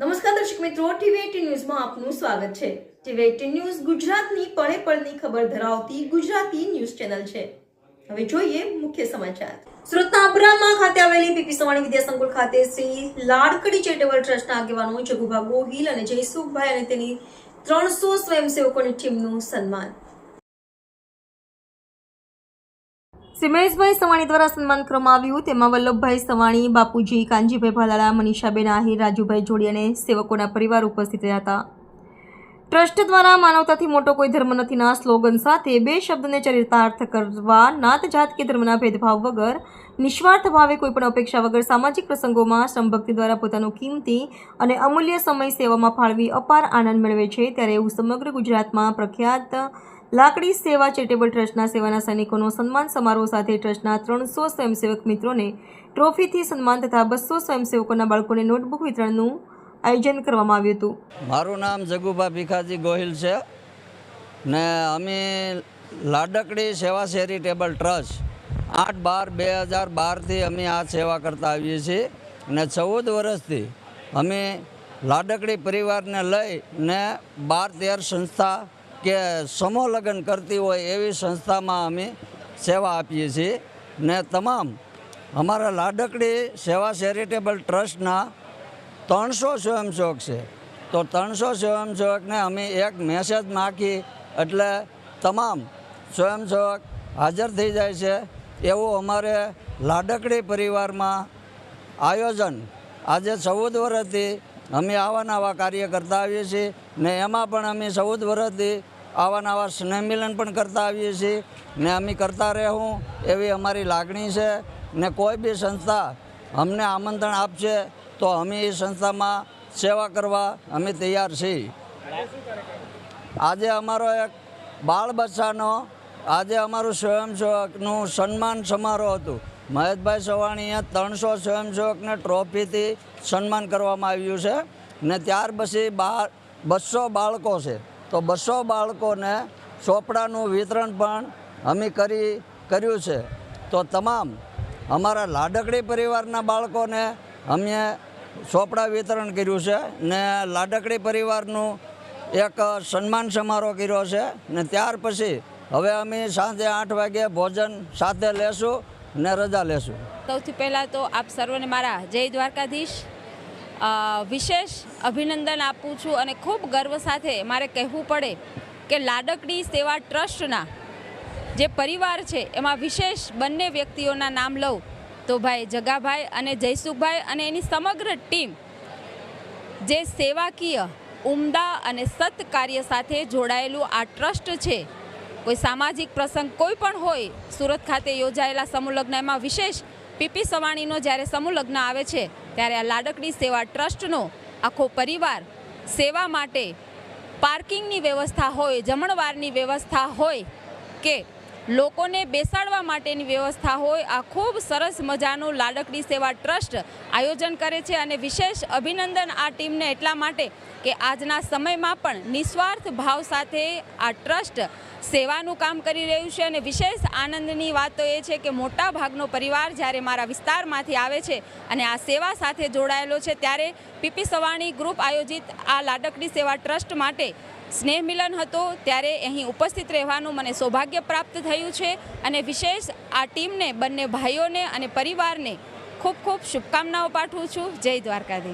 નમસ્કાર દર્શક મિત્રો ટીવી ન્યૂઝમાં આપનું સ્વાગત છે. ટીવી એટીન ન્યૂઝ ગુજરાતની પળે પળની ખબર ધરાવતી ગુજરાતી ન્યૂઝ ચેનલ છે. હવે જોઈએ મુખ્ય સમાચાર. સુરતના અબ્રામા ખાતે આવેલી પીપી સવાણી વિદ્યા સંકુલ ખાતે શ્રી લાડકડી ચેરિટેબલ ટ્રસ્ટના આગેવાનો જગુભા ગોહિલ અને જયસુખભાઈ અને તેની ત્રણસો સ્વયંસેવકોની ટીમનું સન્માન. શ્રી મહેશભાઈ સવાણી દ્વારા સન્માન કરવામાં આવ્યું. તેમાં વલ્લભભાઈ સવાણી, બાપુજી કાનજીભાઈ ભાલાળા મનીષાબેન આહિર, રાજુભાઈ જોડી અને સેવકોના પરિવાર ઉપસ્થિત રહ્યા હતા. ટ્રસ્ટ દ્વારા માનવતાથી મોટો કોઈ ધર્મ નથીના સ્લોગન સાથે બે શબ્દને ચરિતાર્થ કરવા, નાત જાત કે ધર્મના ભેદભાવ વગર નિસ્વાર્થ ભાવે કોઈપણ અપેક્ષા વગર સામાજિક પ્રસંગોમાં શ્રમભક્તિ દ્વારા પોતાનો કિંમતી અને અમૂલ્ય સમય સેવામાં ફાળવી અપાર આનંદ મેળવે છે. ત્યારે એવું સમગ્ર ગુજરાતમાં પ્રખ્યાત લાકડી સેવા ચેરિટેબલ ટ્રસ્ટના સેવાના સૈનિકોનો સન્માન સમારોહ સાથે ટ્રસ્ટના ત્રણસો સ્વયંસેવક મિત્રોને ટ્રોફીથી સન્માન તથા બસો સ્વયંસેવકોના બાળકોને નોટબુક વિતરણનું આયોજન કરવામાં આવ્યું હતું. મારું નામ જગુભા ભીખાજી ગોહિલ છે ને અમે લાડકડી સેવા ચેરિટેબલ ટ્રસ્ટ આઠ બાર બે હજાર બારથી અમે આ સેવા કરતા આવીએ છીએ ને ચૌદ વર્ષથી અમે લાડકડી પરિવારને લઈ ને બાર તેર સંસ્થા કે સમૂહ લગ્ન કરતી હોય એવી સંસ્થામાં અમે સેવા આપીએ છીએ. ને તમામ અમારા લાડકડી સેવા ચેરિટેબલ ટ્રસ્ટના ત્રણસો સ્વયંસેવક છે. તો ત્રણસો સ્વયંસેવકને અમે એક મેસેજ નાખી એટલે તમામ સ્વયંસેવક હાજર થઈ જાય છે. એવું અમારે લાડકડી પરિવારમાં આયોજન આજે ચૌદ વર્ષથી અમે આવા નવા કાર્ય કરતા આવીએ છીએ. ને એમાં પણ અમે ચૌદ વર્ષથી આવા નવા સ્નેહ મિલન પણ કરતા આવીએ છીએ. ને અમે કરતા રહેવું, એવી અમારી લાગણી છે. ને કોઈ બી સંસ્થા અમને આમંત્રણ આપશે, તો અમે એ સંસ્થામાં સેવા કરવા અમે તૈયાર છીએ. આજે અમારો એક બાળ બચ્ચાનો, આજે અમારું સ્વયંસેવકનું સન્માન સમારોહ હતું. મહેશભાઈ સવાણીએ ત્રણસો સ્વયંસેવકને ટ્રોફીથી સન્માન કરવામાં આવ્યું છે. ને ત્યાર પછી બાર બસો બાળકો છે. તો બસો બાળકોને ચોપડાનું વિતરણ પણ અમે કરી, કર્યું છે. તો તમામ અમારા લાડકડી પરિવારના બાળકોને અમે ચોપડા વિતરણ કર્યું છે ને લાડકડી પરિવારનું એક સન્માન સમારોહ કર્યો છે ને ત્યાર પછી હવે અમે સાંજે આઠ વાગે ભોજન સાથે લેશું ને રજા લેશું. સૌથી પહેલાં તો આપ સર્વને મારા જય દ્વારકાધીશ. વિશેષ અભિનંદન આપું છું અને ખૂબ ગર્વ સાથે મારે કહેવું પડે કે લાડકડી સેવા ટ્રસ્ટના જે પરિવાર છે, એમાં વિશેષ બંને વ્યક્તિઓના નામ લઉં તો ભાઈ જગાભાઈ અને જયસુખભાઈ અને એની સમગ્ર ટીમ જે સેવાકીય, ઉમદા અને સત કાર્ય સાથે જોડાયેલું આ ટ્રસ્ટ છે. કોઈ સામાજિક પ્રસંગ કોઈ પણ હોય, સુરત ખાતે યોજાયેલા સમૂહ લગ્ન, એમાં વિશેષ પીપી સવાણીનો જ્યારે સમૂહ લગ્ન આવે છે, ત્યારે આ લાડકડી સેવા ટ્રસ્ટનો આખો પરિવાર સેવા માટે પાર્કિંગની વ્યવસ્થા હોય, જમણવારની વ્યવસ્થા હોય કે લોકોને બેસાડવા માટેની વ્યવસ્થા હોય, આ ખૂબ સરસ મજાનું લાડકડી સેવા ટ્રસ્ટ આયોજન કરે છે અને વિશેષ અભિનંદન આ ટીમને એટલા માટે કે આજના સમયમાં પણ નિસ્વાર્થ ભાવ સાથે આ ટ્રસ્ટ સેવાનું કામ કરી રહ્યું છે અને વિશેષ આનંદની વાત તો એ છે કે મોટા ભાગનો પરિવાર જ્યારે મારા વિસ્તારમાંથી આવે છે અને આ સેવા સાથે જોડાયેલો છે, ત્યારે પીપી સવાણી ગ્રુપ આયોજિત આ લાડકડી સેવા ટ્રસ્ટ માટે સ્નેહ મિલન હતો, ત્યારે અહીં ઉપસ્થિત રહેવાનું મને સૌભાગ્ય પ્રાપ્ત થયું છે અને વિશેષ આ ટીમને બંને ભાઈઓને અને પરિવારને ખૂબ ખૂબ શુભકામનાઓ પાઠવું છું. જય દ્વારકાધીશ.